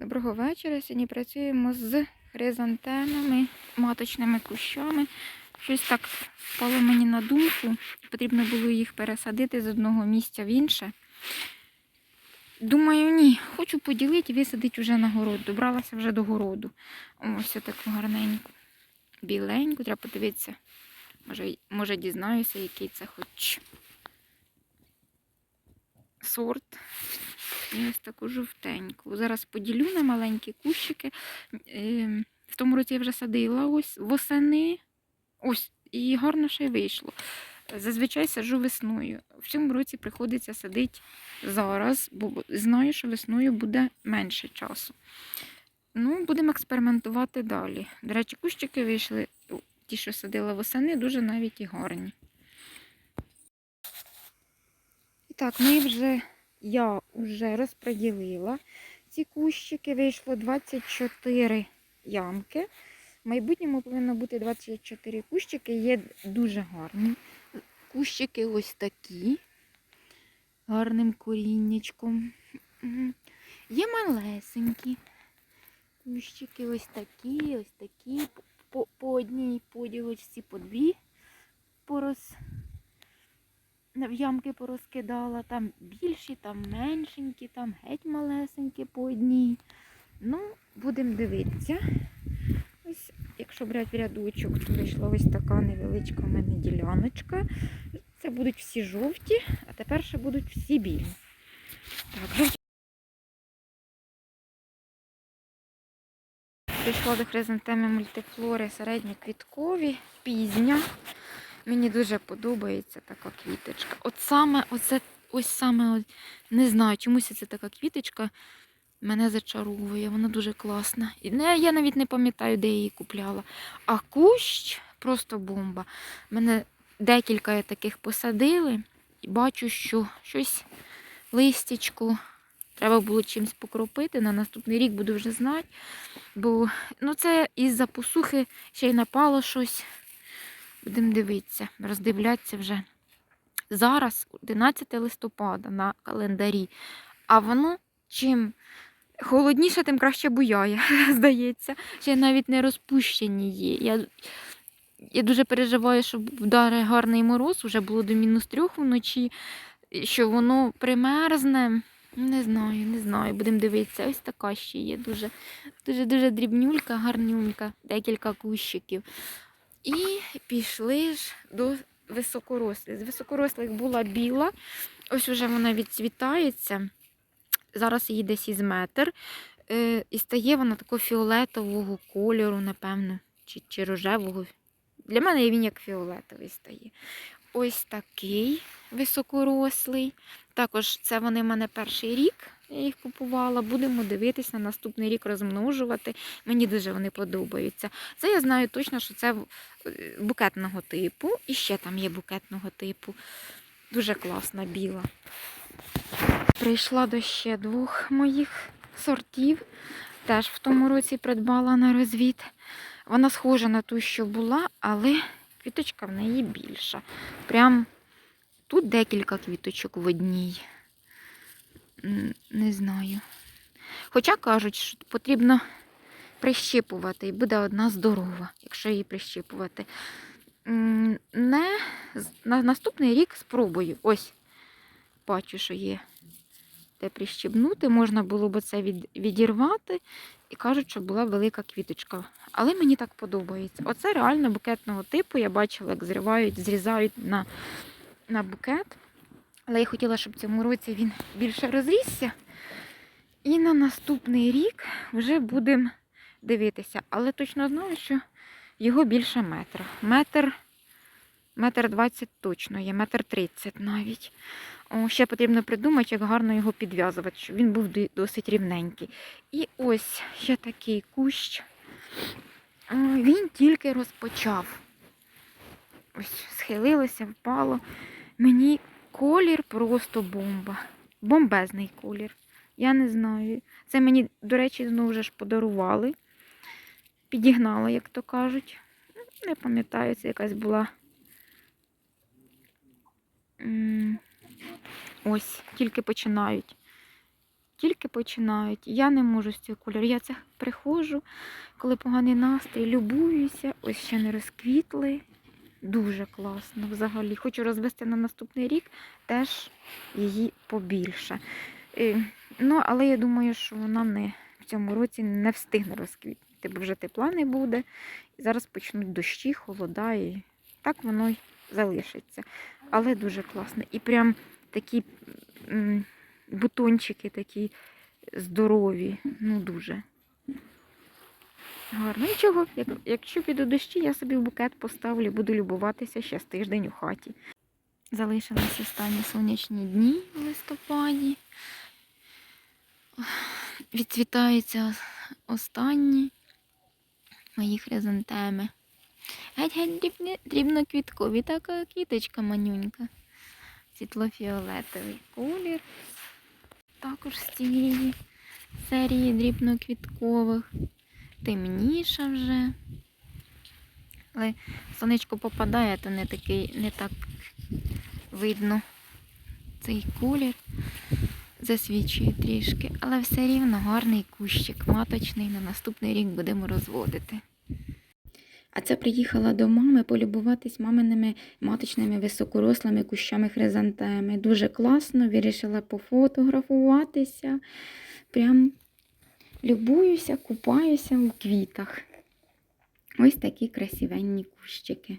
Доброго вечора. Сьогодні працюємо з хризантемами, маточними кущами. Щось так впало мені на думку. Потрібно було їх пересадити з одного місця в інше. Думаю, ні, хочу поділити і висадити вже на город. Добралася вже до городу. Ось таку гарненьку. Біленьку, треба подивитися. Може, може дізнаюся, який це хоч сорт. І ось таку жовтеньку. Зараз поділю на маленькі кущики. Е, В тому році я вже садила ось восени. Ось, і гарно ще й вийшло. Зазвичай саджу весною. В цьому році приходиться садити зараз, бо знаю, що весною буде менше часу. Ну, будемо експериментувати далі. До речі, кущики вийшли, ті, що садила восени, дуже навіть і гарні. І так, ми вже я вже розподілила ці кущики. Вийшло 24 ямки. В майбутньому повинно бути 24 кущики. Є дуже гарні. Кущики ось такі. Гарним коріннячком. Є малесенькі. Кущики ось такі, ось такі. По, по одній поділочці, по дві порос в ямки порозкидала, там більші, там меншенькі, там геть малесенькі по одній. Ну, будемо дивитися. Ось, якщо брати рядочок, то вийшла ось така невеличка в мене діляночка. Це будуть всі жовті, а тепер ще будуть всі білі. Так. Прийшла до хризантеми мультифлори середньоквіткові, пізня. Мені дуже подобається така квіточка. От саме, оце, ось саме, не знаю, чомусь це така квіточка мене зачаровує, вона дуже класна. І не, я навіть не пам'ятаю, де я її купляла. А кущ просто бомба. Мене декілька таких посадили і бачу, що щось листячко. Треба було чимось покропити. На наступний рік буду вже знати. Бо ну, це із-за посухи ще й напало щось. Будемо дивитися, роздивлятися вже. Зараз 11 листопада на календарі, а воно чим холодніше, тим краще буяє, здається. Ще навіть не розпущені є. Я, я дуже переживаю, що вдаре гарний мороз, вже було до мінус трьох вночі, що воно примерзне. Не знаю, не знаю, будемо дивитися. Ось така ще є. Дуже дуже, дуже дрібнюлька, гарнюлька, декілька кущиків. І пішли ж до високорослих. З високорослих була біла, ось уже вона відцвітається. Зараз їй десь із метр. Е, І стає вона такого фіолетового кольору, напевно, чи, чи рожевого. Для мене він як фіолетовий стає. Ось такий високорослий. Також це вони в мене перший рік. Я їх купувала. Будемо дивитися наступний рік розмножувати. Мені дуже вони подобаються. Це я знаю точно, що це е, букетного типу. І ще там є букетного типу. Дуже класна біла. Прийшла до ще двох моїх сортів. Теж в тому році придбала на розвід. Вона схожа на ту, що була, але квіточка в неї більша. Прям тут декілька квіточок в одній. Не знаю. Хоча кажуть, що потрібно прищипувати, і буде одна здорова, якщо її прищипувати. Не на наступний рік спробую. Ось бачу, що є де прищібнути. Можна було б це від, відірвати. І кажуть, що була велика квіточка. Але мені так подобається. Оце реально букетного типу. Я бачила, як зривають, зрізають на, на букет. Але я хотіла, щоб в цьому році він більше розрісся. І на наступний рік вже будемо дивитися. Але точно знаю, що його більше метра. Метр, метр двадцять точно є, метр тридцять навіть. О, ще потрібно придумати, як гарно його підв'язувати, щоб він був досить рівненький. І ось ще такий кущ. Він тільки розпочав. Ось схилилося, впало. Мені колір просто бомба. Бомбезний колір. Я не знаю. Це мені, до речі, знову ж подарували. Підігнала, як то кажуть. Не пам'ятаю, це якась була. Ось, тільки починають тільки починають. Я не можу з цього кольору. Я це приходжу, коли поганий настрій, любуюся, ось ще не розквітли. Дуже класно взагалі. Хочу розвести на наступний рік теж її побільше. Ну, але я думаю, що вона не в цьому році не встигне розквітнути, бо вже тепла не буде. Зараз почнуть дощі, холода, і так воно й залишиться. Але дуже класно. І прям такі бутончики такі здорові. Ну дуже. Гарно. Нічого, як, якщо піду дощі, я собі в букет поставлю, буду любуватися ще з тиждень у хаті. Залишились останні сонячні дні в листопаді. Відцвітаються останні мої хризантеми. Геть-геть дрібноквіткові, така квіточка манюнька. Світлофіолетовий колір. Також з цієї серії дрібноквіткових. Темніша вже. Але сонечко попадає, то не такий, не так видно цей колір. Засвічує трішки, але все рівно гарний кущик, маточний. На наступний рік будемо розводити. А це приїхала до мами полюбуватись маминими маточними високорослими кущами хризантеми. Дуже класно, вирішила пофотографуватися. Прям любуюся, купаюся у квітах. Ось такі красивенні кущики.